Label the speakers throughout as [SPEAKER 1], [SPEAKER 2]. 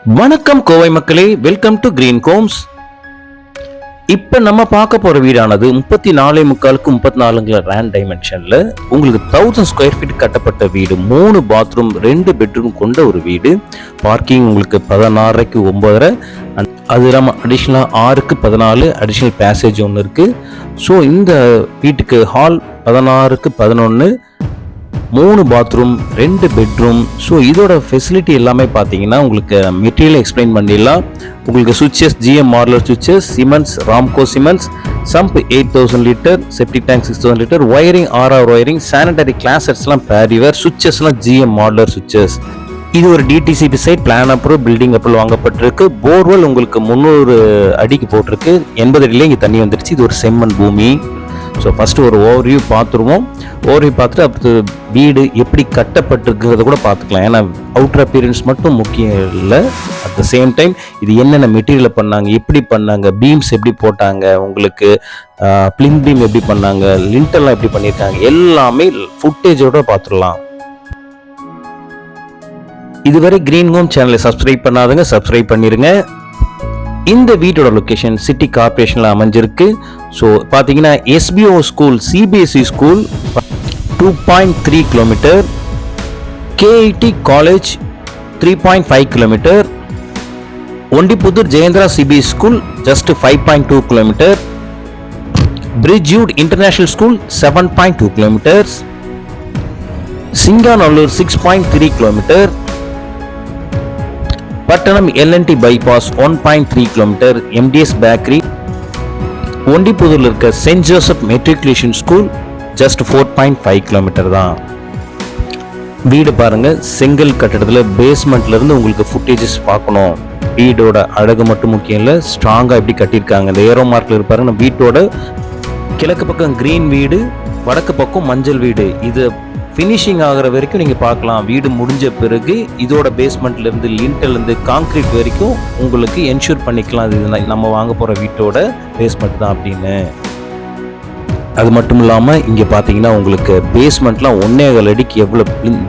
[SPEAKER 1] வணக்கம் கோவை மக்களே welcome to green Gomez இப்போ நம்ம பார்க்க போகிற வீடானது முப்பத்தி நாலே முக்காலுக்கு முப்பத்தி நாலுங்கிற ரேண்ட் டைமென்ஷனில் உங்களுக்கு தௌசண்ட் ஸ்கொயர் ஃபீட் கட்டப்பட்ட வீடு மூணு பாத்ரூம் ரெண்டு பெட்ரூம் கொண்ட ஒரு வீடு. பார்க்கிங் உங்களுக்கு பதினாறரைக்கு ஒம்பதரை அது இல்லாமல் அடிஷ்னலாக ஆறுக்கு பதினாலு அடிஷ்னல் பேசேஜ் ஒன்று இருக்குது ஸோ இந்த வீட்டுக்கு ஹால் பதினாறுக்கு பதினொன்று மூணு பாத்ரூம் ரெண்டு பெட்ரூம் ஸோ இதோட ஃபெசிலிட்டி எல்லாமே பார்த்தீங்கன்னா உங்களுக்கு மெட்டீரியல் எக்ஸ்பிளைன் பண்ணிடலாம். உங்களுக்கு switches GM modular switches cements Ramco cements sump eight thousand litre septic tank six thousand litre wiring RR wiring sanitary கிளாசட்ஸ்லாம் Parryware சுவிச்சஸ்லாம் ஜிஎம் மாடலர் சுவிச்சஸ் இது ஒரு டிடிசிபி சைட் பிளான் அப்புறம் பில்டிங் அப்புறம் வாங்கப்பட்டிருக்கு. போர்வெல் உங்களுக்கு முந்நூறு அடிக்கு போட்டிருக்கு. எண்பது அடியிலே இங்கே தண்ணி வந்துருச்சு. இது ஒரு செம்மண் பூமி. ஸோ ஃபஸ்ட்டு ஒரு ஓவர்வியூ பார்த்துருவோம். ஓவர்வியூ பார்த்துட்டு அடுத்து வீடு எப்படி கட்டப்பட்டிருக்கிறத கூட பார்த்துக்கலாம். ஏன்னா அவுட்டர் அப்பியரன்ஸ் மட்டும் முக்கியம் இல்லை. அட் த சேம் டைம் இது என்னென்ன மெட்டீரியலை பண்ணாங்க எப்படி பண்ணாங்க பீம்ஸ் எப்படி போட்டாங்க உங்களுக்கு பிளின் பீம் எப்படி பண்ணாங்க லிண்டர்லாம் எப்படி பண்ணியிருக்காங்க எல்லாமே ஃபுட்டேஜோடு பார்த்துடலாம். இதுவரை கிரீன் ஹோம் சேனலை சப்ஸ்கிரைப் பண்ணாதுங்க சப்ஸ்கிரைப் பண்ணிடுங்க இந்த வீட்டோட லொக்கேஷன் சிட்டி கார்பரேஷனில் அமைஞ்சிருக்கு. ஸோ பார்த்தீங்கன்னா SPO school CBSE school two point three kilometre KIT college three point five kilometre Ondipudur Jayendra CBS school just five point two kilometre பிரிஜ்யூட் international school seven point two kilometres Singanallur six point three kilometre Pattanam LNT bypass one point three kilometre MTS bakery ஒண்டிப்புதூரில் இருக்க saint Joseph matriculation school just four point five kilometre தான். வீடு பாருங்கள் செங்கல் கட்டடத்தில் பேஸ்மெண்ட்லேருந்து உங்களுக்கு footages பார்க்கணும். வீடோட அழகு மட்டும் முக்கியம் இல்லை ஸ்ட்ராங்காக எப்படி கட்டியிருக்காங்க. இந்த ஏரோ மார்க்கில் இருப்பாரு வீட்டோட கிழக்கு பக்கம் கிரீன் வீடு வடக்கு பக்கம் மஞ்சள் வீடு. இது ஃபினிஷிங் ஆகிற வரைக்கும் நீங்கள் பார்க்கலாம். வீடு முடிஞ்ச பிறகு இதோட பேஸ்மெண்ட்லேருந்து இருந்து காங்க்ரீட் வரைக்கும் உங்களுக்கு என்ஷூர் பண்ணிக்கலாம். இது நம்ம வாங்க போகிற வீட்டோட பேஸ்மெண்ட் தான் அப்படின்னு. அது மட்டும் இல்லாமல் இங்கே பார்த்தீங்கன்னா உங்களுக்கு பேஸ்மெண்ட்லாம் ஒன்னே அடிக்கு எவ்வளோ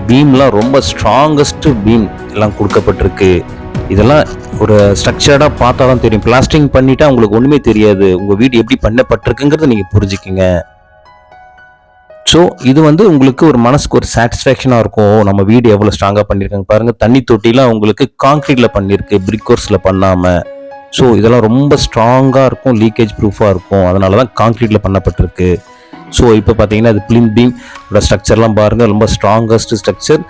[SPEAKER 1] பீம்லாம் ரொம்ப ஸ்ட்ராங்கஸ்ட்டு பீம் எல்லாம் கொடுக்கப்பட்டிருக்கு. இதெல்லாம் ஒரு ஸ்ட்ரக்சர்டாக பார்த்தா தான் தெரியும். பிளாஸ்டிங் பண்ணிட்டா உங்களுக்கு ஒன்றுமே தெரியாது. உங்கள் வீடு எப்படி பண்ணப்பட்டிருக்குங்கிறத நீங்கள் புரிஞ்சுக்கிங்க. ஸோ இது வந்து உங்களுக்கு ஒரு மனசுக்கு ஒரு சாட்டிஸ்ஃபேக்ஷனாக இருக்கும். நம்ம வீடு எவ்வளோ ஸ்ட்ராங்காக பண்ணியிருக்காங்க பாருங்கள் தண்ணி தொட்டிலாம் உங்களுக்கு கான்க்ரீட்டில் பண்ணியிருக்கு பிரிக்கோர்ஸில் பண்ணாமல் ஸோ இதெல்லாம் ரொம்ப ஸ்ட்ராங்காக இருக்கும் லீக்கேஜ் ப்ரூஃபாக இருக்கும். அதனால தான் காங்க்ரீட்டில் பண்ணப்பட்டிருக்கு. ஸோ இப்போ பார்த்தீங்கன்னா அது பிளிம் பீம் ஸ்ட்ரக்சர்லாம் பாருங்கள் ரொம்ப ஸ்ட்ராங்கஸ்ட் ஸ்ட்ரக்சர்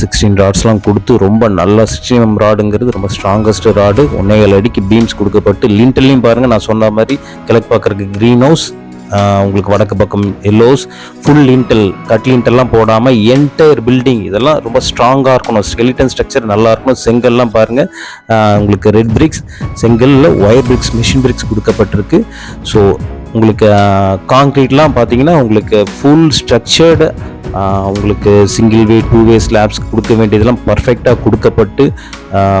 [SPEAKER 1] சிக்ஸ்டீன் ராட்ஸ்லாம் கொடுத்து ரொம்ப நல்ல சிக்ஸ்டீன் ராடுங்கிறது ரொம்ப ஸ்ட்ராங்கஸ்ட் ராடு ஒன்னேகால் அடிக்கு பீம்ஸ் கொடுக்கப்பட்டு லிண்டல்லையும் பாருங்கள் நான் சொன்ன மாதிரி கிழக்கு பார்க்குறதுக்கு க்ரீன் ஹவுஸ் உங்களுக்கு வடக்கு பக்கம் எல்லோஸ் ஃபுல் லிண்டல் கட்டில் இன்டெல்லாம் போடாமல் என்டையர் பில்டிங் இதெல்லாம் ரொம்ப ஸ்ட்ராங்காக இருக்கணும். ஸ்கெலிட்டன் ஸ்ட்ரக்சர் நல்லா இருக்கணும். செங்கல்லாம் பாருங்கள் உங்களுக்கு ரெட் பிரிக்ஸ் செங்கல்ல ஒயர் பிரிக்ஸ் மிஷின் பிரிக்ஸ் கொடுக்கப்பட்டிருக்கு. ஸோ உங்களுக்கு காங்க்ரீட்லாம் பார்த்தீங்கன்னா உங்களுக்கு ஃபுல் ஸ்ட்ரக்சர்டு உங்களுக்கு single way two way slabs கொடுக்க வேண்டியதெல்லாம் பர்ஃபெக்டாக கொடுக்கப்பட்டு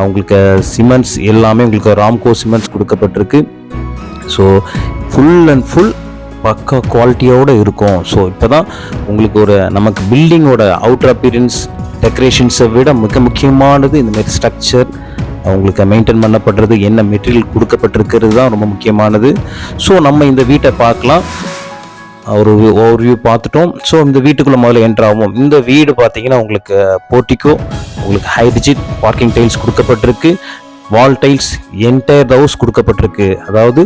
[SPEAKER 1] உங்களுக்கு சிமெண்ட்ஸ் எல்லாமே உங்களுக்கு ராம்கோ சிமெண்ட்ஸ் கொடுக்கப்பட்டிருக்கு. ஸோ ஃபுல் அண்ட் ஃபுல் பக்கா குவாலிட்டியோடு இருக்கும். ஸோ இப்போ தான் உங்களுக்கு ஒரு நமக்கு பில்டிங்கோட அவுட்டர் அப்பியரன்ஸ் டெக்கரேஷன்ஸை விட மிக முக்கியமானது இந்த மாதிரி ஸ்ட்ரக்சர் உங்களுக்கு மெயின்டைன் பண்ணப்படுறது என்ன மெட்டீரியல் கொடுக்கப்பட்டிருக்கிறது தான் ரொம்ப முக்கியமானது. ஸோ நம்ம இந்த வீட்டை பார்க்கலாம். ஒரு ஓவர் வியூ பார்த்துட்டோம். ஸோ இந்த வீட்டுக்குள்ளே முதல்ல என்ட்ரு ஆகும் இந்த வீடு பார்த்தீங்கன்னா உங்களுக்கு போர்ட்டிக்கோ உங்களுக்கு ஹை டிஜிட் பார்க்கிங் டைல்ஸ் கொடுக்கப்பட்டிருக்கு. வால் டைல்ஸ் என்டையர் ஹவுஸ் கொடுக்கப்பட்டிருக்கு. அதாவது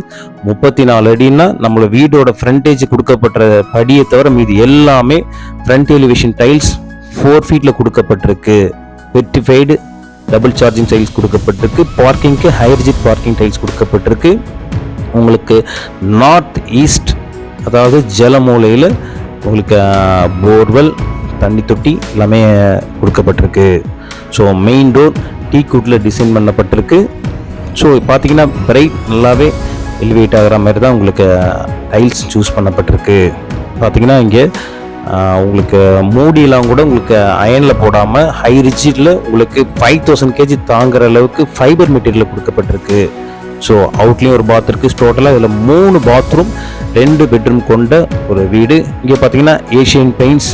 [SPEAKER 1] முப்பத்தி நாலு அடின்னா நம்மளோட வீடோட ஃப்ரண்டேஜ் கொடுக்கப்பட்ட படியை தவிர மீதி எல்லாமே ஃப்ரண்ட் எலிவேஷன் டைல்ஸ் ஃபோர் ஃபீட்டில் கொடுக்கப்பட்டிருக்கு. வெட்டிஃபைடு டபுள் சார்ஜிங் டைல்ஸ் கொடுக்கப்பட்டிருக்கு. பார்க்கிங்க்கு ஹைர்ஜிட் பார்க்கிங் டைல்ஸ் கொடுக்கப்பட்டிருக்கு. உங்களுக்கு நார்த் ஈஸ்ட் அதாவது ஜலமூலையில் உங்களுக்கு போர்வெல் தண்ணி தொட்டி எல்லாமே கொடுக்கப்பட்டிருக்கு. ஸோ மெயின் டோர் டீ குட்டில் டிசைன் பண்ணப்பட்டிருக்கு. ஸோ பார்த்தீங்கன்னா பிரைட் நல்லாவே எலிவேட் ஆகிற மாதிரி தான் உங்களுக்கு uh, டைல்ஸ் சூஸ் பண்ணப்பட்டிருக்கு. பார்த்தீங்கன்னா இங்கே uh, உங்களுக்கு மூடியெல்லாம் கூட உங்களுக்கு அயனில் போடாமல் ஹை ரிச்சிட்டில் உங்களுக்கு ஃபைவ் தௌசண்ட் கேஜி தாங்குற அளவுக்கு ஃபைபர் மெட்டீரியல் கொடுக்கப்பட்டிருக்கு. ஸோ அவுட்லேயும் ஒரு பாத் இருக்குது டோட்டலாக இதில் மூணு பாத்ரூம் ரெண்டு பெட்ரூம் கொண்ட ஒரு வீடு. இங்கே பார்த்தீங்கன்னா ஏஷியன் பெயிண்ட்ஸ்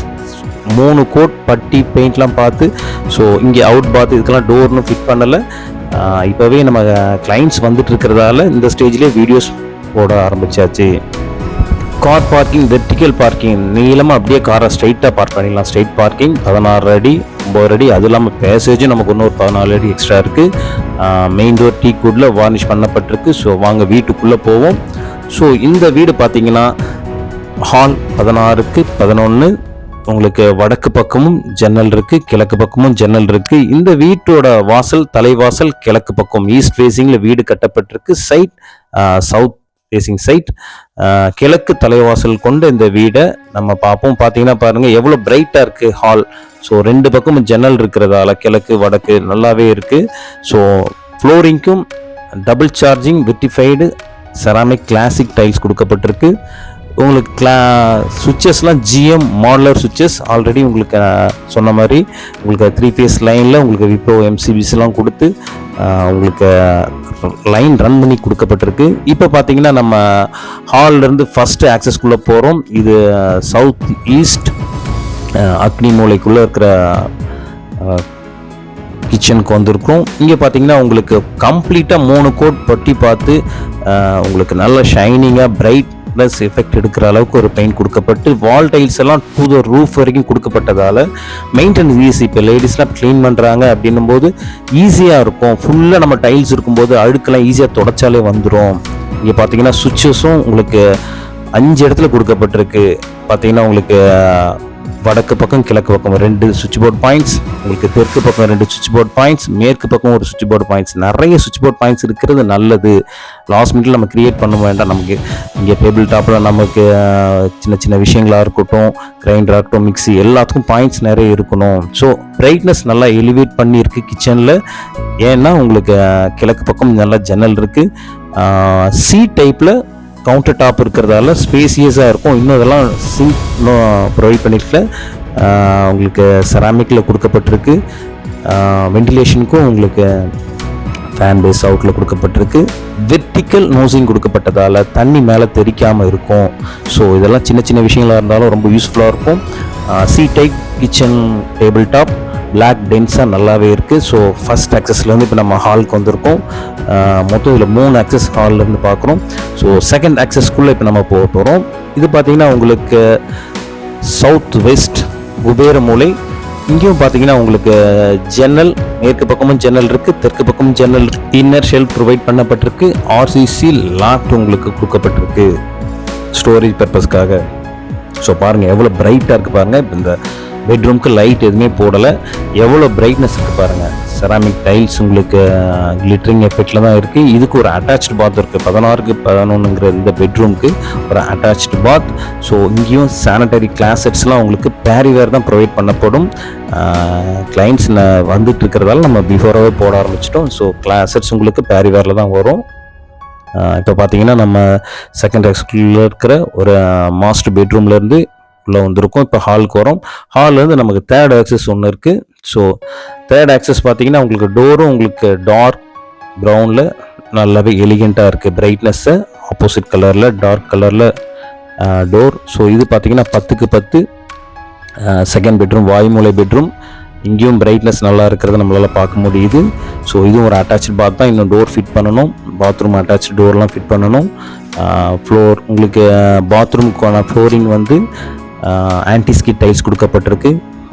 [SPEAKER 1] மூணு கோட் பட்டி பெயிண்ட்லாம் பார்த்து ஸோ இங்கே அவுட் பாத் இதுக்கெல்லாம் டோர்னு ஃபிட் பண்ணலை. இப்போவே நம்ம கிளைண்ட்ஸ் வந்துட்டு இருக்கிறதால இந்த ஸ்டேஜ்லேயே வீடியோஸ் போட ஆரம்பிச்சாச்சு. கார் பார்க்கிங் வெர்டிக்கல் பார்க்கிங் நீளமாக அப்படியே காரை ஸ்ட்ரைட்டாக பார்க் பண்ணிடலாம். ஸ்ட்ரைட் பார்க்கிங் பதினாறு அடி ஒம்பது அடி அது இல்லாமல் பேசேஜும் நமக்கு இன்னொரு பதினாலு அடி எக்ஸ்ட்ரா இருக்குது மெயின் டோர் டீ கூடில் வார்னிஷ் பண்ணப்பட்டிருக்கு. ஸோ வாங்க வீட்டுக்குள்ளே போவோம். ஸோ இந்த வீடு பார்த்தீங்கன்னா ஹால் பதினாறுக்கு பதினொன்று உங்களுக்கு வடக்கு பக்கமும் ஜன்னல் இருக்கு கிழக்கு பக்கமும் ஜன்னல் இருக்கு. இந்த வீட்டோட வாசல் தலைவாசல் கிழக்கு பக்கம் ஈஸ்ட் ஃபேசிங்ல வீடு கட்டப்பட்டிருக்கு. சைட் சவுத் ஃபேசிங் சைட் கிழக்கு தலைவாசல் கொண்ட இந்த வீடை நம்ம பார்ப்போம். பார்த்தீங்கன்னா பாருங்க எவ்வளோ பிரைட்டாக இருக்கு ஹால் ஸோ ரெண்டு பக்கமும் ஜன்னல் இருக்கிறதால கிழக்கு வடக்கு நல்லாவே இருக்கு. So ஃப்ளோரிங்க்கும் double charging vitrified ceramic classic tiles கொடுக்கப்பட்டிருக்கு. உங்களுக்கு கிளா சுவிச்சஸ்லாம் ஜிஎம் மாடலர் சுவிச்சஸ் ஆல்ரெடி உங்களுக்கு சொன்ன மாதிரி உங்களுக்கு த்ரீ ஃபேஸ் லைனில் உங்களுக்கு விப்ரோ எம்சிபிஸ்லாம் கொடுத்து உங்களுக்கு லைன் ரன் பண்ணி கொடுக்கப்பட்டிருக்கு. இப்போ பார்த்தீங்கன்னா நம்ம ஹால்லேருந்து ஃபஸ்ட்டு ஆக்சஸ்க்குள்ளே போகிறோம் இது சவுத் ஈஸ்ட் அக்னி மூலைக்குள்ளே இருக்கிற கிச்சனுக்கு வந்திருக்கும் இங்கே பார்த்தீங்கன்னா உங்களுக்கு கம்ப்ளீட்டாக மூணு கோட் பட்டி பார்த்து உங்களுக்கு நல்ல ஷைனிங்காக பிரைட் ப்ளஸ் எஃபெக்ட் எடுக்கிற அளவுக்கு ஒரு பெயிண்ட் கொடுக்கப்பட்டு வால் டைல்ஸ் எல்லாம் டூ த ரூஃப் வரைக்கும் கொடுக்கப்பட்டதால் மெயின்டெனன்ஸ் ஈஸி இப்போ லேடிஸ்லாம் க்ளீன் பண்ணுறாங்க அப்படின்னும் போது ஈஸியாக இருக்கும். ஃபுல்லாக நம்ம டைல்ஸ் இருக்கும்போது அழுக்கெல்லாம் ஈஸியாக தொடச்சாலே வந்துடும் இங்கே பார்த்தீங்கன்னா சுவிச்சஸும் உங்களுக்கு அஞ்சு இடத்துல கொடுக்கப்பட்டிருக்கு. பார்த்தீங்கன்னா உங்களுக்கு வடக்கு பக்கம் கிழக்கு பக்கம் ரெண்டு சுவிட்ச் போர்ட் பாயிண்ட்ஸ் உங்களுக்கு தெற்கு பக்கம் ரெண்டு சுவிட்ச் போர்ட் பாயிண்ட்ஸ் மேற்கு பக்கம் ஒரு சுவிட்ச் போர்ட் பாயிண்ட்ஸ் நிறைய சுவிட்ச் போர்ட் பாயிண்ட்ஸ் இருக்கிறது நல்லது. லாஸ்ட் மினிட்ல நம்ம கிரியேட் பண்ண வேண்டாம் நமக்கு. இங்கே டேபிள் டாப்பில் நமக்கு சின்ன சின்ன விஷயங்களாக இருக்கட்டும் கிரைண்டராக இருக்கட்டும் மிக்ஸி எல்லாத்துக்கும் பாயிண்ட்ஸ் நிறைய இருக்கணும். ஸோ பிரைட்னஸ் நல்லா எலிவேட் பண்ணியிருக்கு கிச்சனில் ஏன்னா உங்களுக்கு கிழக்கு பக்கம் நல்லா ஜன்னல் இருக்குது சி டைப்பில் கவுண்டர் டாப் இருக்கிறதால ஸ்பேசியஸாக இருக்கும். இன்னும் இதெல்லாம் சிங்க் இன்னும் ப்ரொவைட் பண்ணிருக்கல உங்களுக்கு செராமிக்கில் கொடுக்கப்பட்டிருக்கு. வென்டிலேஷனுக்கும் உங்களுக்கு ஃபேன் பேஸ் அவுட்டில் கொடுக்கப்பட்டிருக்கு. வெர்டிக்கல் நோசிங் கொடுக்கப்பட்டதால் தண்ணி மேலே தெறிக்காமல் இருக்கும். ஸோ இதெல்லாம் சின்ன சின்ன விஷயங்களாக இருந்தாலும் ரொம்ப யூஸ்ஃபுல்லாக இருக்கும். C type kitchen table top black டென்ஸாக நல்லாவே இருக்குது ஸோ ஃபஸ்ட் ஆக்சஸ்லேருந்து இப்போ நம்ம ஹாலுக்கு வந்திருக்கோம். மொத்தம் இதில் மூணு ஆக்சஸ் ஹால்லேருந்து பார்க்குறோம். ஸோ செகண்ட் ஆக்சஸ்க்குள்ளே இப்போ நம்ம போக போகிறோம் இது பார்த்திங்கன்னா உங்களுக்கு சவுத் வெஸ்ட் குபேர மூலை. இங்கேயும் பார்த்தீங்கன்னா உங்களுக்கு ஜன்னல் மேற்கு பக்கமும் ஜன்னல் இருக்குது தெற்கு பக்கமும் ஜன்னல் இன்னர் ஷெல் ப்ரொவைட் பண்ணப்பட்டிருக்கு. ஆர்சிசி லாக் உங்களுக்கு கொடுக்கப்பட்டிருக்கு. ஸ்டோரேஜ் பர்பஸ்க்காக ஸோ பாருங்கள் எவ்வளோ பிரைட்டாக இருக்குது பாருங்கள் இப்போ இந்த பெட்ரூம்க்கு லைட் எதுவுமே போடலை. எவ்வளோ பிரைட்னஸ் இருக்குது பாருங்கள் செராமிக் டைல்ஸ் உங்களுக்கு கிளிட்ரிங் எஃபெக்டில் தான் இருக்குது இதுக்கு ஒரு அட்டாச்டு பாத் இருக்குது பதினாறுக்கு பதினொன்றுங்கிற இந்த பெட்ரூம்க்கு ஒரு அட்டாச்டு பாத் ஸோ இங்கேயும் சானிட்டரி கிளாசட்ஸ்லாம் உங்களுக்கு பேரிவேர் தான் ப்ரொவைட் பண்ணப்படும். கிளைண்ட்ஸ் வந்துட்டு இருக்கிறதால நம்ம பிஃபோராகவே போட ஆரம்பிச்சிட்டோம். ஸோ கிளாசட்ஸ் உங்களுக்கு பேரிவேரில் தான் வரும். இப்போ பார்த்தீங்கன்னா நம்ம செகண்ட் எக்ஸ்குள்ள இருக்கிற ஒரு மாஸ்டர் பெட்ரூம்லேருந்து உள்ளே வந்திருக்கோம். இப்போ ஹாலுக்கு வரோம் ஹால்லேருந்து நமக்கு தேர்ட் ஆக்சஸ் ஒன்று இருக்குது ஸோ தேர்ட் ஆக்சஸ் பார்த்தீங்கன்னா உங்களுக்கு டோரும் உங்களுக்கு டார்க் ப்ரௌனில் நல்லாவே எலிகெண்ட்டாக இருக்குது பிரைட்னஸ்ஸை ஆப்போசிட் கலரில் டார்க் கலரில் டோர் ஸோ இது பார்த்தீங்கன்னா பத்துக்கு பத்து செகண்ட் பெட்ரூம் வாய்மூலை பெட்ரூம் இங்கேயும் பிரைட்னஸ் நல்லா இருக்கிறத நம்மளால் பார்க்க முடியுது. ஸோ இதுவும் ஒரு அட்டாச்சு பாத் தான். இன்னும் டோர் ஃபிட் பண்ணணும். பாத்ரூம் அட்டாச் டோர்லாம் ஃபிட் பண்ணணும். ஃப்ளோர் உங்களுக்கு பாத்ரூமுக்கான ஃப்ளோரிங் வந்து ஆன்டிஸ்கிட் டைல்ஸ் கொடுக்கப்பட்டிருக்கு.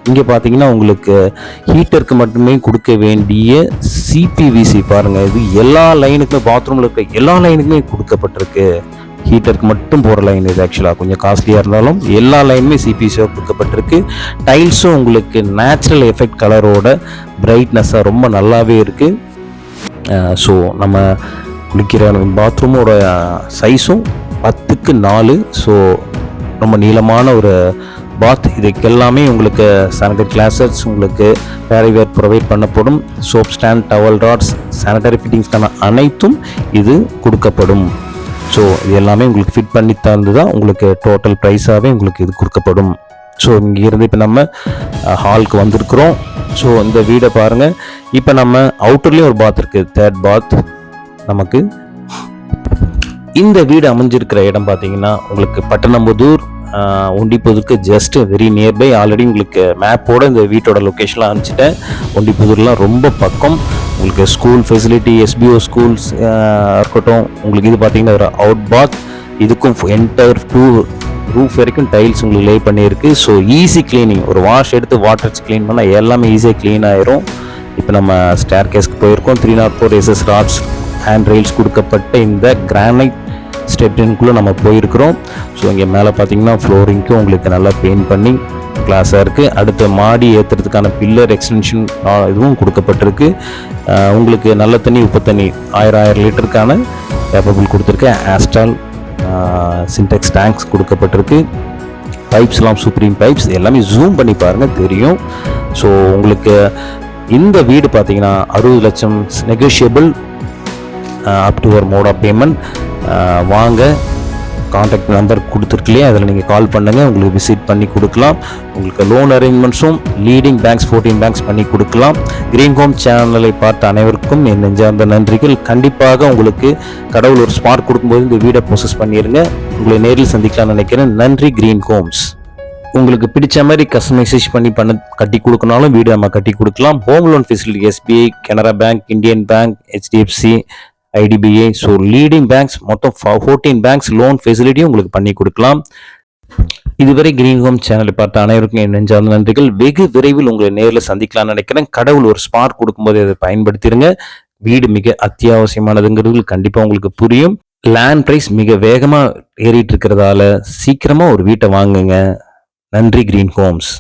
[SPEAKER 1] இங்கே பார்த்தீங்கன்னா உங்களுக்கு ஹீட்டருக்கு மட்டுமே கொடுக்க வேண்டிய சிபிவிசி பாருங்கள் இது எல்லா லைனுக்குமே பாத்ரூமில் இருக்க எல்லா லைனுக்குமே கொடுக்கப்பட்டிருக்கு. ஹீட்டருக்கு மட்டும் போகிற லைன் இது ஆக்சுவலாக கொஞ்சம் காஸ்ட்லியாக இருந்தாலும் எல்லா லைனுமே சிபிசியாக கொடுக்கப்பட்டிருக்கு. டைல்ஸும் உங்களுக்கு நேச்சுரல் எஃபெக்ட் கலரோட பிரைட்னஸாக ரொம்ப நல்லாவே இருக்குது ஸோ நம்ம குளிக்கிற பாத்ரூமோட சைஸும் பத்துக்கு நாலு. ஸோ ரொம்ப நீளமான ஒரு பாத் இதுக்கெல்லாமே உங்களுக்கு சானிடரி கிளாஸஸ் உங்களுக்கு வேர் ப்ரொவைட் பண்ணப்படும். Soap stand towel rods sanitary ஃபிட்டிங்ஸ்க்கான அனைத்தும் இது கொடுக்கப்படும். ஸோ இது எல்லாமே உங்களுக்கு ஃபிட் பண்ணி தந்து தான் உங்களுக்கு டோட்டல் ப்ரைஸாகவே உங்களுக்கு இது கொடுக்கப்படும். ஸோ இங்கேருந்து இப்போ நம்ம ஹாலுக்கு வந்திருக்கிறோம். ஸோ இந்த வீடை பாருங்கள் இப்போ நம்ம அவுட்டர்லேயும் ஒரு பாத் இருக்குது தேர்ட் பாத் நமக்கு இந்த வீடு அமைஞ்சிருக்கிற இடம் பார்த்தீங்கன்னா உங்களுக்கு பட்டணம்புதூர் ஒண்டிப்புதூருக்கு ஜஸ்ட் வெரி நியர்பை ஆல்ரெடி உங்களுக்கு மேப்போட இந்த வீட்டோட லொக்கேஷன்லாம் அனுப்பிச்சிட்டேன். ஒண்டிப்புதூர்லாம் ரொம்ப பக்கம். உங்களுக்கு ஸ்கூல் ஃபெசிலிட்டி எஸ்பிஓ ஸ்கூல்ஸ் இருக்கட்டும். உங்களுக்கு இது பார்த்தீங்கன்னா ஒரு அவுட் பாத் இதுக்கும் என்டையர் டூ ரூஃப் வரைக்கும் டைல்ஸ் உங்களுக்கு லே பண்ணியிருக்கு. ஸோ ஈஸி க்ளீனிங் ஒரு வாஷ் எடுத்து வாட்டர் க்ளீன் பண்ணால் எல்லாமே ஈஸியாக க்ளீன் ஆயிரும். இப்போ நம்ம ஸ்டேர் கேஸ்க்கு போயிருக்கோம். Three naught four SS rods hand rails கொடுக்கப்பட்ட இந்த கிரானைட் ஸ்டெப்டின்குள்ளே நம்ம போயிருக்கிறோம். ஸோ இங்கே மேலே பார்த்தீங்கன்னா ஃப்ளோரிங்க்கும் உங்களுக்கு நல்லா பெயிண்ட் பண்ணி கிளாஸாக இருக்குது அடுத்த மாடி ஏற்றுறதுக்கான பில்லர் எக்ஸ்டென்ஷன் இதுவும் கொடுக்கப்பட்டிருக்கு. உங்களுக்கு நல்ல தண்ணி உப்பு தண்ணி ஆயிரம் ஆயிரம் லிட்டருக்கான கேப்பபிள் கொடுத்துருக்கு ஆஸ்டால் சின்டெக்ஸ் டேங்க்ஸ் கொடுக்கப்பட்டிருக்கு. பைப்ஸ்லாம் சுப்ரீம் பைப்ஸ் எல்லாமே ஜூம் பண்ணி பாருங்கள் தெரியும். ஸோ உங்களுக்கு இந்த வீடு பார்த்தீங்கன்னா அறுபது லட்சம் நெகோஷியபிள் அப் டு ஒரு மோட் ஆஃப் பேமெண்ட் வாங்க. காண்டாக்ட் நம்பர் கொடுத்துருக்கலையே அதில் நீங்கள் கால் பண்ணுங்கள் உங்களுக்கு விசிட் பண்ணி கொடுக்கலாம். உங்களுக்கு லோன் அரேஞ்ச்மெண்ட்ஸும் லீடிங் பேங்க்ஸ் ஃபோர்டீன் பேங்க்ஸ் பண்ணி கொடுக்கலாம். க்ரீன் ஹோம் சேனலை பார்த்த அனைவருக்கும் என் நெஞ்சார்ந்த நன்றிகள். கண்டிப்பாக உங்களுக்கு கடவுள் ஒரு ஸ்மார்ட் கொடுக்கும்போது இந்த வீடை ப்ரோசஸ் பண்ணிடுங்க உங்களை நேரில் சந்திக்கலாம்னு நினைக்கிறேன். நன்றி க்ரீன் ஹோம்ஸ் உங்களுக்கு பிடிச்ச மாதிரி கஸ்டமைசேஷ் பண்ணி பண்ண கட்டி கொடுக்கணாலும் வீடு நம்ம கட்டி கொடுக்கலாம். Home loan facility SBI Canara bank Indian bank HDFC IDBI so leading banks மொத்தம் ஃபோர்டீன் பேங்க்ஸ் லோன் ஃபெசிலிட்டியும் உங்களுக்கு பண்ணி கொடுக்கலாம். இதுவரை கிரீன் ஹோம் சேனலை பார்த்த அனைவருக்கும் என் நெஞ்சார்ந்த நன்றிகள். வெகு விரைவில் உங்களை நேரில் சந்திக்கலாம்னு நினைக்கிறேன். கடவுள் ஒரு ஸ்பார்க் கொடுக்கும்போது அதை பயன்படுத்திடுங்க வீடு மிக அத்தியாவசியமானதுங்கிறது கண்டிப்பாக உங்களுக்கு புரியும். லேண்ட் ப்ரைஸ் மிக வேகமாக ஏறிட்டு இருக்கிறதால சீக்கிரமாக ஒரு வீட்டை வாங்குங்க. நன்றி கிரீன் ஹோம்ஸ்